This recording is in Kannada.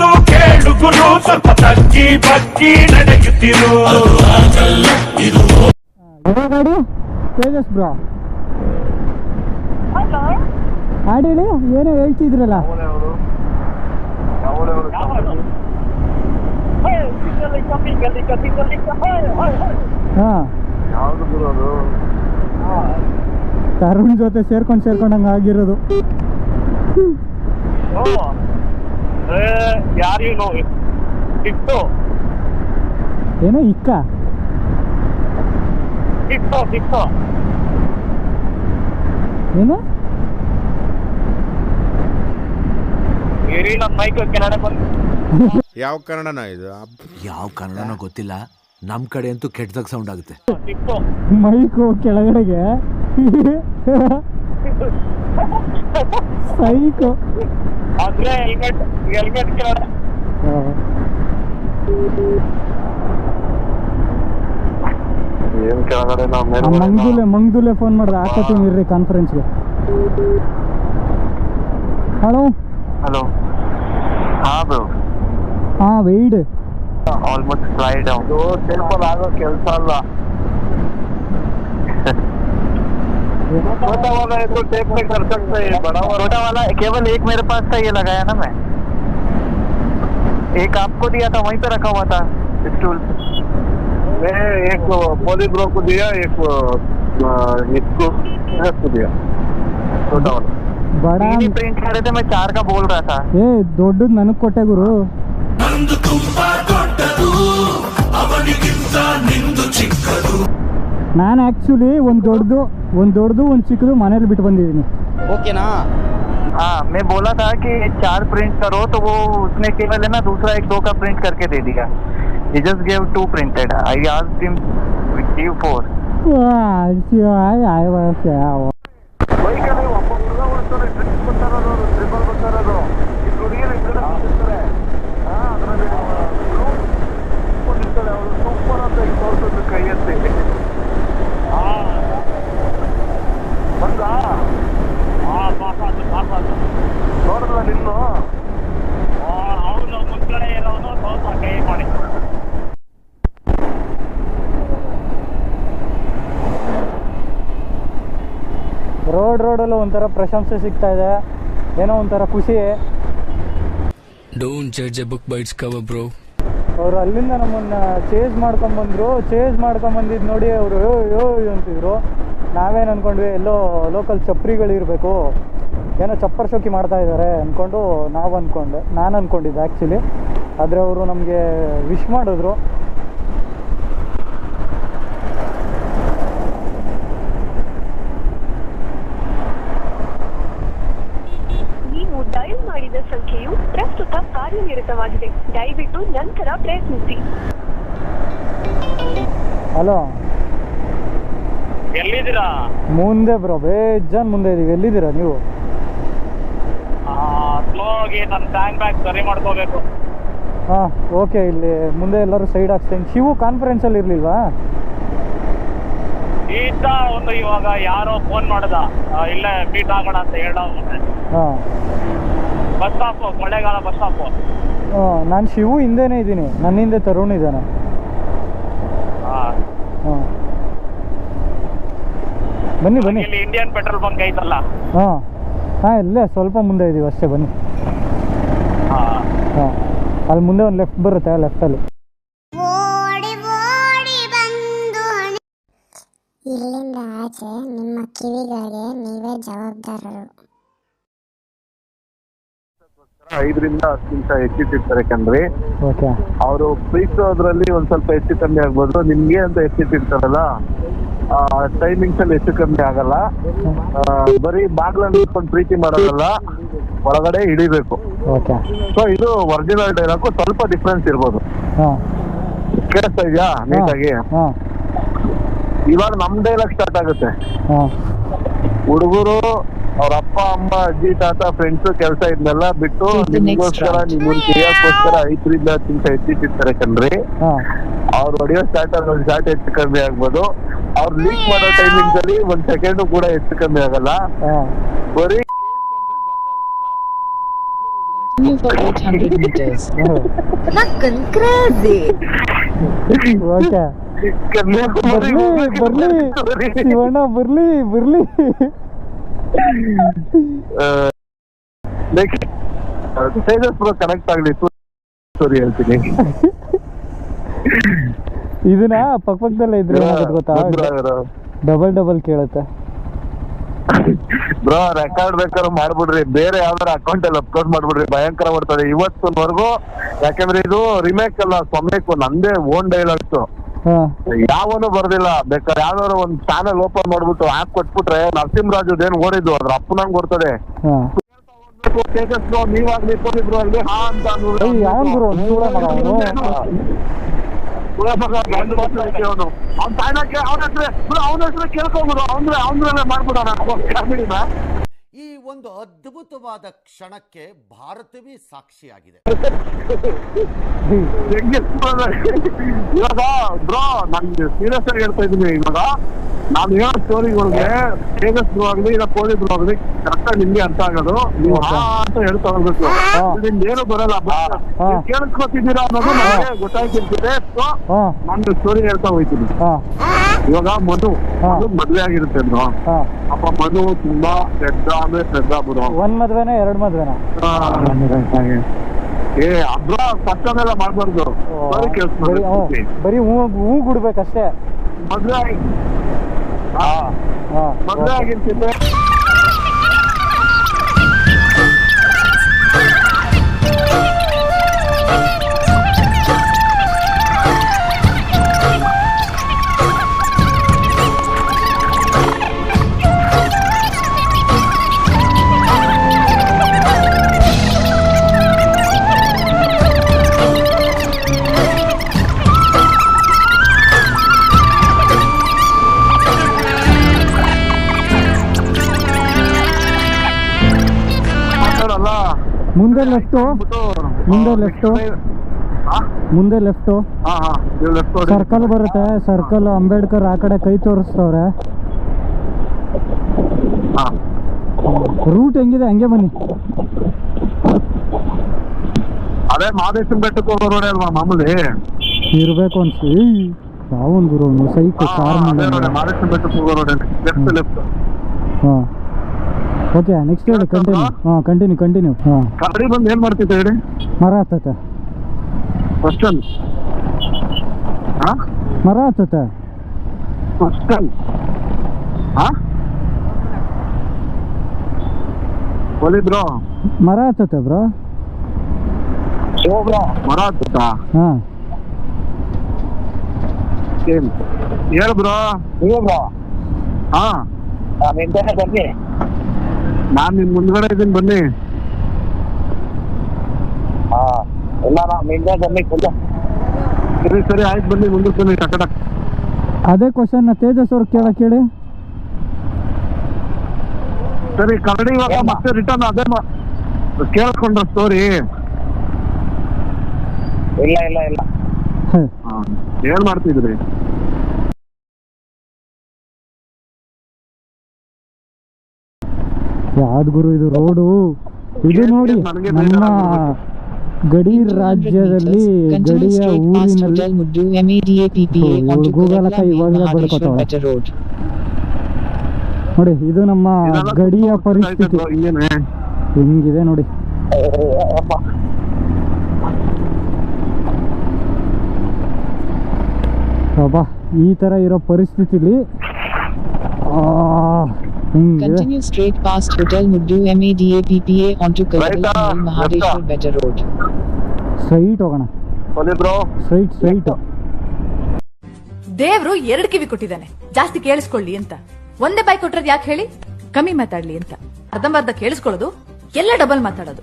ಮಾತು ಕೇಳುಗುರು ಸ್ವಲ್ಪ ತಗ್ಗಿ ಬಗ್ಗಿ ನಡೆಯುತ್ತಿರು. ಗಾಡಿ ತೇಜಸ್ ಬ್ರೋ. ಹೇಳಿ ಏನೋ ಹೇಳ್ತಿದ್ರಲ್ಲ? ತರುಣ್ ಜೊತೆ ಸೇರ್ಕೊಂಡು ಸೇರ್ಕೊಂಡಂಗೆ ಆಗಿರೋದು. ಯಾರು ಇವನು ಟಿಪ್ಪು ಏನೋ ಇಕ್ಕ ಟಿಪ್ಪು ಟಿಪ್ಪು ಏನು? ಇರಿ ಮೈಕ್ ಬಂದು ಯಾವ ಕನ್ನಡನ ಇದು? ಯಾವ ಕನ್ನಡನೋ ಗೊತ್ತಿಲ್ಲ. ನಮ್ ಕಡೆ ಅಂತೂ ಕೆಟ್ಟದಾಗ ಸೌಂಡ್ ಆಗುತ್ತೆ. ಟಿಪ್ಪು ಮೈಕು ಕೆಳಗಡೆಗೆ. ಸೈಕು ಅಂದ್ರೆ ಹೆಲ್ಮೆಟ್ ಹೆಲ್ಮೆಟ್ ಕೇಳೋಣ ಏನ್ ಕೆಳಗಡೆ ನಾವು ಮಂಗ್ದುಲೆ ಮಂಗ್ದುಲೆ ಫೋನ್ ಮಾಡ್ರಿ ಹಾಕೋತೀನಿ ಇರ್ರಿ ಕಾನ್ಫರೆನ್ಸ್ಗೆ ಹಲೋ ಹಲೋ ಹಾ ಬ್ರೋ ಹಾ weighed almost fly down simple ಆಗೋ ಕೆಲಸ ಅಲ್ಲ. छोटा वाला है तो टेप में कर सकते हैं बड़ा वाला छोटा वाला केवल एक मेरे पास था ये लगाया ना मैं एक आपको दिया था वहीं पे रखा हुआ था स्टूल मैं एक पोली ब्रो को दिया एक अ, इसको इसको को दिया छोटा वाला ಬಡ प्रिंट कर रहे थे मैं चार का बोल रहा था ಏ ದೊಡ್ಡದು ನನಗೆ ಕೊಟ್ಟೆ ಗುರು ನಂದು ತುಂಬಾ ದೊಡ್ಡದು ಅವನಿಗಿಂತ ನಿಂದು ಚಿಕ್ಕದು ನಾನು ಆ್ಯಕ್ಚುಲಿ ಒಂದು ದೊಡ್ಡದು ಒಂದು ದೊಡ್ಡದು ಒಂದು ಚಿಕ್ಕದು ಮನೇಲಿ ಬಿಟ್ಟು ಬಂದಿದ್ದೀನಿ हाँ मैं बोला था कि चार प्रिंट करो तो वो उसने केवल है ना दूसरा एक दो का प्रिंट करके दे दिया he just gave two printed i asked him give four ಬೈಕಲ್ಲಿ ರೋಡ್ ರೋಡಲ್ಲೂ ಒಂಥರ ಪ್ರಶಂಸೆ ಸಿಗ್ತಾ ಇದೆ. ಏನೋ ಒಂಥರ ಖುಷಿ. Don't judge a book by its cover cover, ಅವರು ಅವ್ರು ಅಲ್ಲಿಂದ ನಮ್ಮನ್ನ ಚೇಸ್ ಮಾಡ್ಕೊಂಬಂದ್ರು ಚೇಸ್ ಮಾಡ್ಕೊಂಬಂದಿದ್ದು ನೋಡಿ ಅವರು ಯೋ ಯೋ ಅಂತಿದ್ರು. ನಾವೇನು ಅಂದ್ಕೊಂಡ್ವಿ ಎಲ್ಲೋ ಲೋಕಲ್ ಚಪ್ರಿಗಳಿರಬೇಕು ಏನೋ ಚಪ್ಪರ್ ಶೋಕಿ ಮಾಡ್ತಾ ಇದ್ದಾರೆ ಅಂದ್ಕೊಂಡು ನಾವು ಅಂದ್ಕೊಂಡೆ ನಾನು ಅಂದ್ಕೊಂಡಿದ್ದೆ ಆ್ಯಕ್ಚುಲಿ ಆದರೆ ಅವರು ನಮಗೆ ವಿಶ್ ಮಾಡಿದ್ರು ನೀವು ಡಯಲ್ ಮಾಡಿದ ಸಂಖ್ಯೆಯು ಪ್ರಸ್ತುತ ಕಾರ್ಯನಿರತವಾಗಿದೆ ದಯವಿಟ್ಟು ನಂತರ ಪ್ರಯತ್ನಿಸಿ. ಹಲೋ. ಎಲ್ಲಿದ್ದೀರಾ? ಮುಂದೆ ಬ್ರೋ ಬೇಜಾನ್ ಮುಂದೆ ಇದೀವಿ. ಎಲ್ಲಿದ್ದೀರಾ ನೀವು? ಸ್ಲೋ ಆಗಿ ನನ್ನ ಟ್ಯಾಂಕ್ ಬ್ಯಾಗ್ ಸರಿ ಮಾಡ್ಕೋಬೇಕು. ಹಾಂ ಓಕೆ ಇಲ್ಲಿ ಮುಂದೆ ಎಲ್ಲರೂ ಸೈಡ್ ಹಾಕ್ಸ್ತೇನೆ. ಶಿವು ಕಾನ್ಫರೆನ್ಸಲ್ಲಿ ಇರಲಿಲ್ವಾ? ಈತ ಒಂದು ಇವಾಗ ಯಾರೋ ಫೋನ್ ಮಾಡ್ದ. ಇಲ್ಲೇ ಮೀಟ್ ಆಗೋಣ ಅಂತ ಹೇಳ ಹಾಂ. ಬಸ್ ಸ್ಟಾಪ್ ಮಳೆಗಾಲ ಬಸ್ ಸ್ಟಾಪ್ ನಾನು ಶಿವು ಹಿಂದೆನೇ ಇದ್ದೀನಿ. ನನ್ನ ಹಿಂದೆ ತರುಣ್ ಇದ್ದಾನೆ. ಹಾಂ. ಬನ್ನಿ ಬನ್ನಿ. ಇಲ್ಲಿ ಇಂಡಿಯನ್ ಪೆಟ್ರೋಲ್ ಬಂಕ್ ಐತಲ್ಲ? ಹಾಂ. ಹಾಂ ಇಲ್ಲೇ ಸ್ವಲ್ಪ ಮುಂದೆ ಇದ್ದೀವಿ ಅಷ್ಟೇ ಬನ್ನಿ. ಹಾ. ಹಾಂ. ಅಲ್ಲಿ ಮುಂದೆ ಒಂದು ಲೆಫ್ಟ್ ಬರುತ್ತೆ ಲೆಫ್ಟಲ್ಲಿ ಓಡಿ ಓಡಿ ಬಂದು ಇಲ್ಲಿಂದ ಆಚೆ ನಿಮ್ಮ ಕಿವಿಗಳಿಗೆ ನೀವೇ ಜವಾಬ್ದಾರರು. ಐದರಿಂದ ಹತ್ತು ನಿಮಿಷ ಹೆಚ್ಚಿಟ್ಟಿರ್ತಾರೆ ಕಣ್ರಿ. ಓಕೆ. ಅವರು ಪ್ರೀತಿಸೋದ್ರಲ್ಲಿ ಒಂದ್ ಸ್ವಲ್ಪ ಹೆಚ್ಚು ಕಮ್ಮಿ ಆಗ್ಬೋದು. ನಿಮ್ಗೆ ಅಂತ ಹೆಚ್ಚಿಟ್ಟಿರ್ತಾರಲ್ಲ ಟೈಮಿಂಗ್ಸ್ ಅಲ್ಲಿ ಹೆಚ್ಚು ಕಮ್ಮಿ ಆಗಲ್ಲ. ಆ, ಬರೀ ಬಾಗ್ಲಲ್ಲಿ ನಿಂತ್ಕೊಂಡು ಪ್ರೀತಿ ಮಾಡೋದಲ್ಲ ಒಳಗಡೆ ಹಿಡಿಬೇಕು. ಓಕೆ. ಸೊ ಇದು ಒರಿಜಿನಲ್ ಡೈಲಾಗು ಸ್ವಲ್ಪ ಡಿಫ್ರೆನ್ಸ್ ಇರ್ಬೋದು. ಹಾಂ. ಕೇಳಿಸ್ತಾ ಇದೆಯಾ ನೀಟಾಗಿ? ಹಾಂ ಇವಾಗ ನಮ್ ಡೈಲಾಗ್ ಸ್ಟಾರ್ಟ್ ಆಗುತ್ತೆ. ಹಾಂ. ಹುಡುಗರು ಅವ್ರ ಅಪ್ಪ ಅಮ್ಮ ಅಜ್ಜಿ ತಾತ ಫ್ರೆಂಡ್ಸ್ ಕೆಲಸ ಇದನ್ನೆಲ್ಲ ಬಿಟ್ಟು ನಿಮ್ಗೋಸ್ಕರ ನಿಮ್ಮನ್ನ ಕ್ರಿಯಾಕ್ಕೋಸ್ಕರ ಐದರಿಂದ ಹತ್ತು ನಿಮಿಷ ಹೆಚ್ಚಿಟ್ಟಿರ್ತಾರೆ ಕಣ್ರಿ. ಅವ್ರ ಹೊಡೆಯೋ ಸ್ಟಾರ್ಟ್ ಒಂದ್ ಸ್ಟಾರ್ಟ್ ಹೆಚ್ಚು ಕಮ್ಮಿ ಆಗ್ಬೋದು. ಅವ್ರು ಲೀಕ್ ಮಾಡೋ ಟೈಮಿಂಗ್ ಅಲ್ಲಿ ಒಂದ್ ಸೆಕೆಂಡ್ ಕೂಡ ಹೆಚ್ಚು ಕಮ್ಮಿ ಆಗಲ್ಲ. ಹಾಂ. ಬರೀ for 800 meters. ಓಕೆ. ಕನ್ಯಾಕುಮಾರಿ ಬರ್ಲಿ. ಬರ್ಲಿ. ಶಿವಣ್ಣ ಬರ್ಲಿ ಬರ್ಲಿ. ನೆಕ್ಸ್ಟ್ ತೇಜಸ್ ಪ್ರೋ ಕನೆಕ್ಟ್ ಆಗ್ಲಿ ಸ್ಟೋರಿ ಹೇಳ್ತೀನಿ. ಇದನ್ನ ಪಕ್ಕ ಪಕ್ಕದಲ್ಲೇ ಇದ್ರೆ ಏನಾಗುತ್ತೆ ಗೊತ್ತಾ? ಡಬಲ್ ಡಬಲ್ ಕೇಳುತ್ತೆ. ಬ್ರೋ ರೆಕಾರ್ಡ್ ಬೇಕಾದ್ರೆ ಮಾಡ್ಬಿಡ್ರಿ. ಬೇರೆ ಯಾವ್ದಾರ ಅಕೌಂಟ್ ಅಲ್ಲಿ ಅಪ್ಲೋಡ್ ಮಾಡ್ಬಿಡ್ರಿ. ಭಯಂಕರ ಬರ್ತದೆ ಇವತ್ತಿನವರೆಗೂ ಯಾಕಂದ್ರೆ ಇದು ರಿಮೇಕ್ ಅಲ್ಲ ಒಂದು ನಂದೇ ಓನ್ ಡೈಲಾಗ್ಸ್ ಯಾವನು ಬರ್ದಿಲ್ಲ. ಬೇಕಾದ್ರೆ ಯಾವ್ದಾದ್ರು ಒಂದ್ ಚಾನಲ್ ಓಪನ್ ಮಾಡ್ಬಿಟ್ಟು ಆಪ್ ಕೊಟ್ಬಿಟ್ರೆ ನರಸಿಂಹರಾಜು ಏನ್ ಓಡಿದ್ದು ಅದ್ರ ಅಪ್ಪನಂಗ್ ಬರ್ತದೆ ನೀವಾಗ್ಲಿ ಇಬ್ರು ಅಲ್ಲಿ ಹಾ ಅಂತ ಅವ್ನು? ಅವ್ನು. ಅವ್ನ್ ಅವ್ನ ಹೆಸ್ರೇ ಅವ್ನ ಹೆಸ್ರೇ ಕೇಳ್ಕೊಂಬಿಡು ಅವ್ನ್ರೆ ಅವ್ನ್ರಲ್ಲೇ ಮಾಡ್ಬಿಡೋಣ. ಕಾಮಿಡಿನ ಒಂದು ಅದ್ಭುತವಾದ ಕ್ಷಣಕ್ಕೆ ಭಾರತವೇ ಸಾಕ್ಷಿಯಾಗಿದೆ. ಇವಾಗ ಬ್ರೋ ನಾನು ಸೀರಿಯಸ್ ಆಗಿ ಹೇಳ್ತಾ ಇದ್ದೀನಿ ಇವಾಗ. ನಾನು ಹೇಳೋ ಸ್ಟೋರಿಗಳಿಗೆ ತೇಜಸ್ ಬ್ರೋ ಆಗಲಿ ಇಲ್ಲ ಕೋಳಿ ಬ್ರೋ ಆಗಲಿ ಕರೆಕ್ಟಾಗಿ ನಿಮ್ಗೆ ಅರ್ಥ ಆಗೋದು. ನೀವು ಹಾ ಅಂತ ಹೇಳ್ತಾ ಹೋಗ್ಬೇಕು. ನಿಮ್ಗೆ ಏನು ಬರಲ್ಲ. ಕೇಳಿಸ್ಕೊತಿದ್ದೀರಾ ಅನ್ನೋದು ನನಗೆ ಗೊತ್ತಾಗ್ತಿರ್ತದೆ ಸೊ ನಾನು ಸ್ಟೋರಿ ಹೇಳ್ತಾ ಹೋಗ್ತೀನಿ. ಇವಾಗ ಮನು ಮದ್ವೆ ಆಗಿರುತ್ತೆ ಅಪ್ಪ ಮನು ತುಂಬಾ ಪೆದ್ದ ಅಂದ್ರೆ ಪೆದ್ದ ಬಿಡು ಒಂದ್ ಮದ್ವೆನ ಎರಡ್ ಮದ್ವೆನ? ಏ ಅಬ್ರ ಫಸ್ಟ್ ಮಾಡ್ಬಾರ್ದು. ಬರೀ ಹೂ ಹೂ ಗುಡ್ಬೇಕಷ್ಟೇ? ಮದ್ವೆ ಆಗಿ ಮದ್ವೆ ಆಗಿರ್ತಿದ್ದೆ ಮುಂದೆ ಲೆಫ್ಟ್ ಮುಂದೆ ಲೆಫ್ಟ್ ಮುಂದೆ ಲೆಫ್ಟು ಸರ್ಕಲ್ ಬರುತ್ತೆ ಸರ್ಕಲ್ ಅಂಬೇಡ್ಕರ್ ಆ ಕಡೆ ಕೈ ತೋರಿಸ್ತವ್ರೆ. ರೂಟ್ ಹೆಂಗಿದೆ? ಹಂಗೆ ಬನ್ನಿ. ಅದೇ ಮಹದೇಶ್ವರ ಬೆಟ್ಟಕ್ಕೆ ಹೋಗೋ ರೋಡ್ ಅಲ್ವಾ ಮಾಮೂಲಿ? ಇರ್ಬೇಕು ಅನ್ಸಿ. ಯಾವನ್ ಗುರು ಸೈಕ್ ಹಾ, ಕಾರ್ ರೋಡ್ ಬೆಟ್ಟಕ್ಕೆ ಹೋಗೋ ರೋಡ್ ಲೆಫ್ಟ್ ಲೆಫ್ಟ್ ಹಾ. ಓಕೆ ನೆಕ್ಸ್ಟ್ ಹೇಳಿ ಕಂಟಿನ್ಯೂ ಹಾಂ ಕಂಟಿನ್ಯೂ ಕಂಟಿನ್ಯೂ ಹಾಂ. ಕರಡಿ ಬಂದು ಏನ್ ಮಾಡ್ತೈತೆ ಹೇಳಿ? ಮರ ಹತ್ತತ್ತೆ ಕ್ವಶನ್ ಹಾ? ಮರ ಫಸ್ಟ್ ಕ್ವಶನ್ ಹಾ? ಒಲಿ ಬ್ರೋ ಮರ ಹತ್ತತ್ತೆ ಬ್ರೋ ಮರ ಹತ್ತುತ್ತಾ ಹಾಂ. ಏನ್? ಹೇಳು ಬ್ರೋ ಬ್ರೋ ಹಾ. ಬನ್ನಿ ನಾನ್ ನಿಮ್ ಮುಂದ್ಗಡೆ ಇದೀನಿ ಬನ್ನಿ. ಹಾ ಇಲ್ಲ ನಾವು ನಿಂದೆ ಬನ್ನಿ ಸರಿ ಸರಿ ಆಯ್ತು ಬನ್ನಿ ಮುಂದಕ್ಕೆ ಬನ್ನಿ ಟಕಟಕ್ ಅದೇ ಕ್ವಶನ್ ತೇಜಸ್ ಅವ್ರು ಕೇಳ ಕೇಳಿ. ಸರಿ ಕರಡಿ ಇವಾಗ ಮತ್ತೆ ರಿಟರ್ನ್ ಅದೇ ಮಾ- ಕೇಳ್ಕೊಂಡ್ರ ಸ್ಟೋರಿ ಇಲ್ಲ ಇಲ್ಲ ಇಲ್ಲ. ಹೇ, ಏನ್ ಮಾಡ್ತಿದ್ರಿ? ಯಾವ್ದು ಗುರು ಇದು ರೋಡು. ಇದು ನೋಡಿ ನಮ್ಮ ಗಡಿ ರಾಜ್ಯದಲ್ಲಿ ಗಡಿಯ ಊರಿನಲ್ಲಿ ಗೂಗಲಕ ಬಡ್ಕೊತಾಳೆ. Better Road. ನೋಡಿ ಇದು ನಮ್ಮ ಗಡಿಯ ಪರಿಸ್ಥಿತಿ. ಹಿಂಗಿದೆ ನೋಡಿ. ಅಬ್ಬಾ ಈ ತರ ಇರೋ ಪರಿಸ್ಥಿತಿಲಿ ಆ, Continue straight past Hotel Muddu MADAPPA onto Main Mahadeshwar. Better Road. Straight ಹೋಗೋಣ. ಬ್ರೋ. ಸ್ಟ್ರೈಟ್ ಸ್ಟ್ರೈಟ್ ದೇವ್ರು ಎರಡ್ ಕಿವಿ ಕೊಟ್ಟಿದ್ದಾನೆ. ಜಾಸ್ತಿ ಕೇಳಿಸ್ಕೊಳ್ಳಿ ಅಂತ. ಒಂದೇ ಬಾಯ್ ಕೊಟ್ರದ್ ಯಾಕೆ ಹೇಳಿ? ಕಮ್ಮಿ ಮಾತಾಡ್ಲಿ ಅಂತ. ಅರ್ಧಂಬರ್ಧ ಕೇಳಿಸ್ಕೊಳ್ಳೋದು ಎಲ್ಲ ಡಬಲ್ ಮಾತಾಡೋದು.